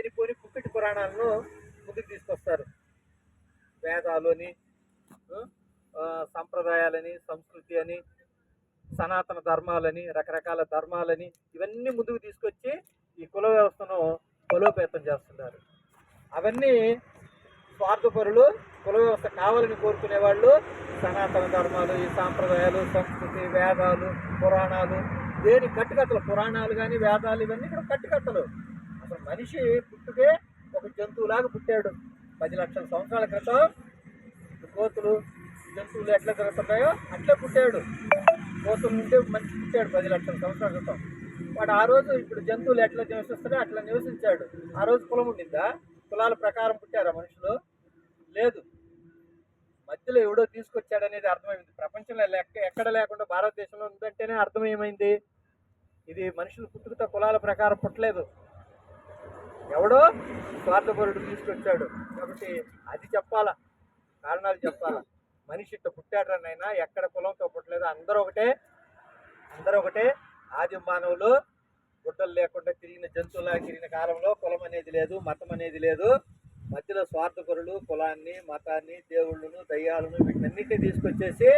వెళ్ళిపోయి కుక్కిటి పురాణాలను ముందుకు తీసుకొస్తారు. వేదాలు అని సంప్రదాయాలని సంస్కృతి అని సనాతన ధర్మాలని రకరకాల ధర్మాలని ఇవన్నీ ముందుకు తీసుకొచ్చి ఈ కుల వ్యవస్థను బలోపేతం చేస్తున్నారు. అవన్నీ స్వార్థపరులు కుల వ్యవస్థ కావాలని కోరుకునే వాళ్ళు సనాతన ధర్మాలు ఈ సాంప్రదాయాలు సంస్కృతి వేదాలు పురాణాలు దేని కట్టుకథలు పురాణాలు కానీ వేదాలు ఇవన్నీ కూడా కట్టుకథలు. అసలు మనిషి పుట్టుకే ఒక జంతువులాగా పుట్టాడు. పది లక్షల సంవత్సరాల క్రితం కోతులు జంతువులు ఎట్లా తిరుగుతున్నాయో అట్లే పుట్టాడు. కోతుల నుండి మనిషి పుట్టాడు పది లక్షల సంవత్సరాల క్రితం. వాడు ఆ రోజు ఇప్పుడు జంతువులు ఎట్లా నివసిస్తున్నాయో అట్లా నివసించాడు. ఆ రోజు కులం ఉండిందా? కులాల ప్రకారం పుట్టారా మనుషులు? లేదు. మధ్యలో ఎవడో తీసుకొచ్చాడనేది అర్థమైంది. ప్రపంచంలో లెక్క ఎక్కడ లేకుండా భారతదేశంలో ఉందంటేనే అర్థమేమైంది? ఇది మనుషులు పుట్టుకతో కులాల ప్రకారం పుట్టలేదు. ఎవడో స్వార్థపరుడు తీసుకొచ్చాడు. కాబట్టి అది చెప్పాలా? కారణాలు చెప్పాలా? మనిషి ఇట్ట పుట్టాడనైనా ఎక్కడ కులంతో పుట్టలేదు అందరూ ఒకటే అందరూ ఒకటే. ఆది మానవులు గుడ్డలు లేకుండా తిరిగిన జంతువులా తిరిగిన కాలంలో కులం అనేది లేదు మతం అనేది లేదు. మధ్యలో స్వార్థపరులు కులాన్ని మతాన్ని దేవుళ్ళను దయ్యాలను వీటన్నిటిని తీసుకొచ్చేసి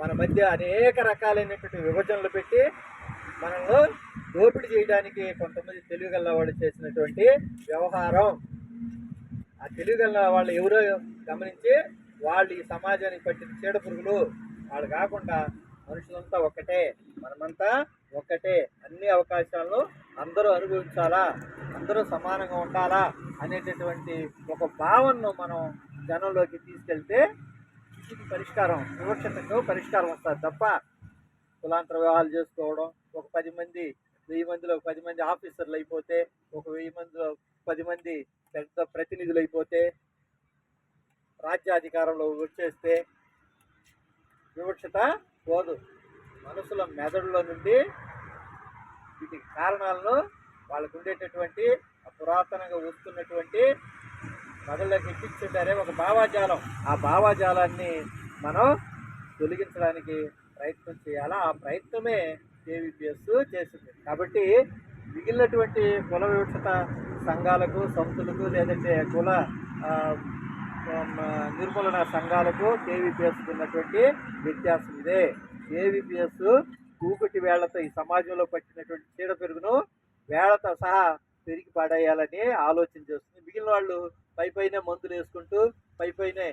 మన మధ్య అనేక రకాలైనటువంటి విభజనలు పెట్టి మనల్ని దోపిడీ చేయడానికి కొంతమంది తెలివిగల వాళ్ళు చేసినటువంటి వ్యవహారం. ఆ తెలివిగల వాళ్ళు ఎవరో గమనించి వాళ్ళు ఈ సమాజానికి పట్టిన చీడపురుగులు వాళ్ళు కాకుండా మనుషులంతా ఒక్కటే మనమంతా ఒక్కటే అన్ని అవకాశాలను అందరూ అనుభవించాలా? అందరూ సమానంగా ఉండాలా? అనేటటువంటి ఒక భావనను మనం జనంలోకి తీసుకెళ్తే ఇది పరిష్కారం. వివక్షతకు పరిష్కారం వస్తుంది తప్ప కులాంతర వివాహాలు చేసుకోవడం ఒక పది మంది వెయ్యి మందిలో పది మంది ఆఫీసర్లు అయిపోతే ఒక వెయ్యి మందిలో పది మంది పెద్ద ప్రతినిధులు అయిపోతే రాజ్యాధికారంలో వచ్చేస్తే వివక్షత పోదు. మనసుల మెదడులో నుండి వీటికి కారణాలను వాళ్ళకు ఉండేటటువంటి పురాతనంగా వస్తున్నటువంటి మెదడులోకి ఎక్కించుంటారే ఒక భావాజాలం. ఆ భావాజాలాన్ని మనం తొలగించడానికి ప్రయత్నం చేయాలా? ఆ ప్రయత్నమే కేవీపీఎస్ చేసింది. కాబట్టి మిగిలినటువంటి కుల వివక్షత సంఘాలకు సంస్థలకు లేదంటే కుల నిర్మూలన సంఘాలకు కేవీపీఎస్ ఉన్నటువంటి వ్యత్యాసం ఇదే. కేవీపీఎస్ కూకటి వేళ్ళతో ఈ సమాజంలో పట్టినటువంటి చీడ పెరుగును వేళ్ళతో సహా పెరిగి పడేయాలని ఆలోచన చేస్తుంది. మిగిలిన వాళ్ళు పై పైనే మందులు వేసుకుంటూ పై పైనే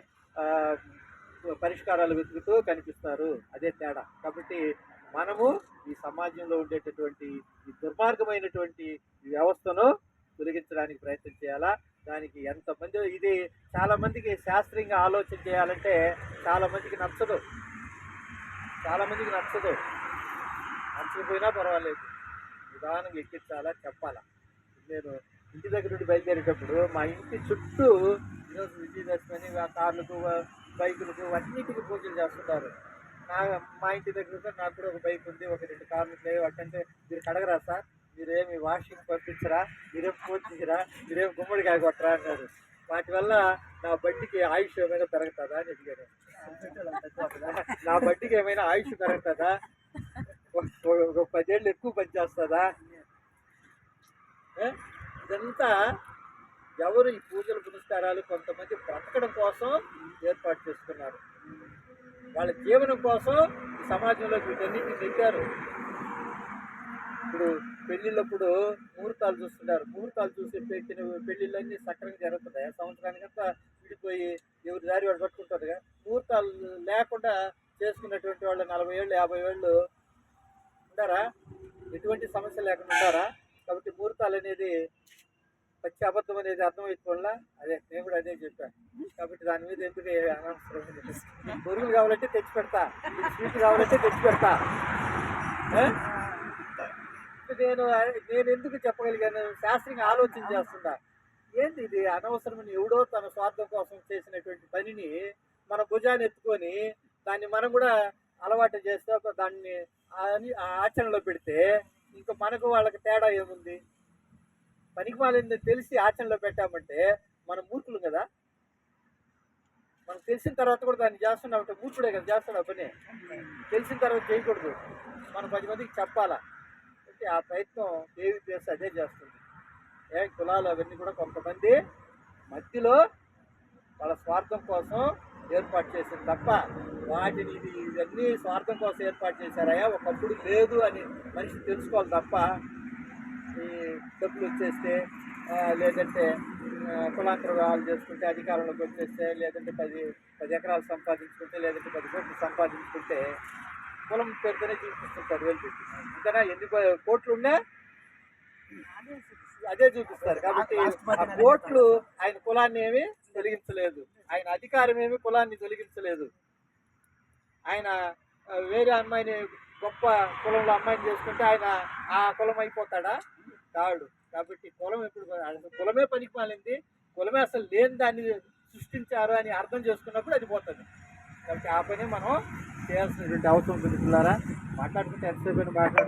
పరిష్కారాలు వెతుకుతూ కనిపిస్తారు. అదే తేడా. కాబట్టి మనము ఈ సమాజంలో ఉండేటటువంటి ఈ దుర్మార్గమైనటువంటి వ్యవస్థను తొలగించడానికి ప్రయత్నం చేయాలా? దానికి ఎంతమంది ఇది చాలామందికి శాస్త్రీయంగా ఆలోచన చేయాలంటే చాలామందికి నచ్చదు. చాలామందికి నచ్చదు. నచ్చకపోయినా పర్వాలేదు. నిదానంగా ఎక్కించాలా? చెప్పాలా? నేను ఇంటి దగ్గర నుండి బయలుదేరేటప్పుడు మా ఇంటి చుట్టూ ఈరోజు విజయదశమి కార్లకు బైకులకు అన్నిటికీ పూజలు చేస్తుంటారు. నా మా ఇంటి దగ్గర కూడా నాకు కూడా ఒక బైక్ ఉంది ఒక రెండు కార్లు లేవు అట్టంటే మీరు కడగరా సార్? మీరేమి వాషింగ్ పంపించరా? మీరేం పూజ మీరేం గుమ్మడికాయ కొట్టరా అన్నారు వాటి వల్ల నా బండికి ఆయుష్ ఏమైనా పెరుగుతుందా అని అడిగాను నా బండికి ఏమైనా ఆయుష్ పెరుగుతుందా? ఒక- పదేళ్ళు ఎక్కువ పనిచేస్తుందా ఇదంతా ఎవరు ఈ పూజలు పునస్కారాలు కొంతమంది బ్రతకడం కోసం ఏర్పాటు చేసుకున్నారు. వాళ్ళ జీవనం కోసం ఈ సమాజంలోకి వీటన్నిటిని నెట్టారు ఇప్పుడు పెళ్ళిళ్ళప్పుడు ముహూర్తాలు చూస్తున్నారు ముహూర్తాలు చూసి పెట్టిన పెళ్ళిళ్ళన్నీ సక్రంగా జరుగుతున్నాయి? సంవత్సరానికంతా విడిపోయి ఎవరి దారి వాడు పట్టుకుంటారుగా ముహూర్తాలు లేకుండా చేసుకున్నటువంటి వాళ్ళు నలభై ఏళ్ళు యాభై ఏళ్ళు ఉండారా? ఎటువంటి సమస్య లేకుండా ఉండారా? కాబట్టి ముహూర్తాలు అనేది పచ్చి అబద్ధం అనేది అర్థమైపోవాలా అదే నేను కూడా అదే చెప్పాను. కాబట్టి దాని మీద ఎందుకు అనవసరం పురుగులు కావాలంటే తెచ్చి పెడతా. మీకు స్వీట్ కావాలంటే తెచ్చి పెడతా. నేను నేను ఎందుకు చెప్పగలిగాను? శాస్త్రంగా ఆలోచన చేస్తుందా? ఏంది ఇది అనవసరమని ఎవడో తన స్వార్థం కోసం చేసినటువంటి పనిని మన భుజాన్ని ఎత్తుకొని దాన్ని మనం కూడా అలవాటు చేస్తే దాన్ని ఆ ఆచరణలో పెడితే ఇంకా మనకు వాళ్ళకి తేడా ఏముంది? పనికి తెలిసి ఆచరణలో పెట్టామంటే మనం మూర్ఖులు కదా? మనకు తెలిసిన తర్వాత కూడా దాన్ని చేస్తున్నామంటే మూర్ఖుడే కదా చేస్తున్నావు పని. తెలిసిన తర్వాత చేయకూడదు. మనం పది మందికి చెప్పాలా? అంటే ఆ ప్రయత్నం ఏవి చేస్తే అదే చేస్తుంది. ఏ కులాలు అవన్నీ కూడా కొంతమంది మధ్యలో వాళ్ళ స్వార్థం కోసం ఏర్పాటు చేసింది తప్ప వాటిని ఇది ఇవన్నీ స్వార్థం కోసం ఏర్పాటు చేశారయ్యా ఒకప్పుడు లేదు అని మనిషి తెలుసుకోవాలి తప్ప ఈ డబ్బులు వచ్చేస్తే లేదంటే ఆ, కులాంతర వివాహాలు చేసుకుంటే అధికారంలోకి వచ్చేస్తే లేదంటే పది పది ఎకరాలు సంపాదించుకుంటే లేదంటే పది కోట్లు సంపాదించుకుంటే కులం పేరుతోనే చూపిస్తుంటారు వెళ్ళి ఇంతనా ఎన్ని కోట్లు ఉన్నా అదే చూపిస్తారు. కాబట్టి ఆ కోట్లు ఆయన కులాన్ని ఏమి తొలగించలేదు. ఆయన అధికారం ఏమి కులాన్ని తొలగించలేదు. ఆయన వేరే అమ్మాయిని గొప్ప కులంలో అమ్మాయిని చేసుకుంటే ఆయన ఆ కులం అయిపోతాడా? కాడు కాబట్టి కులం ఎప్పుడు కులమే పనికి మాలింది కులమే అసలు లేని దాన్ని సృష్టించారు అని అర్థం చేసుకున్నప్పుడు అది పోతుంది. కాబట్టి ఆ పని మనం చేయాల్సినటువంటి అవసరం ఉంది పిల్లారా మాట్లాడుకుంటే ఎంతసేపు మాట్లాడు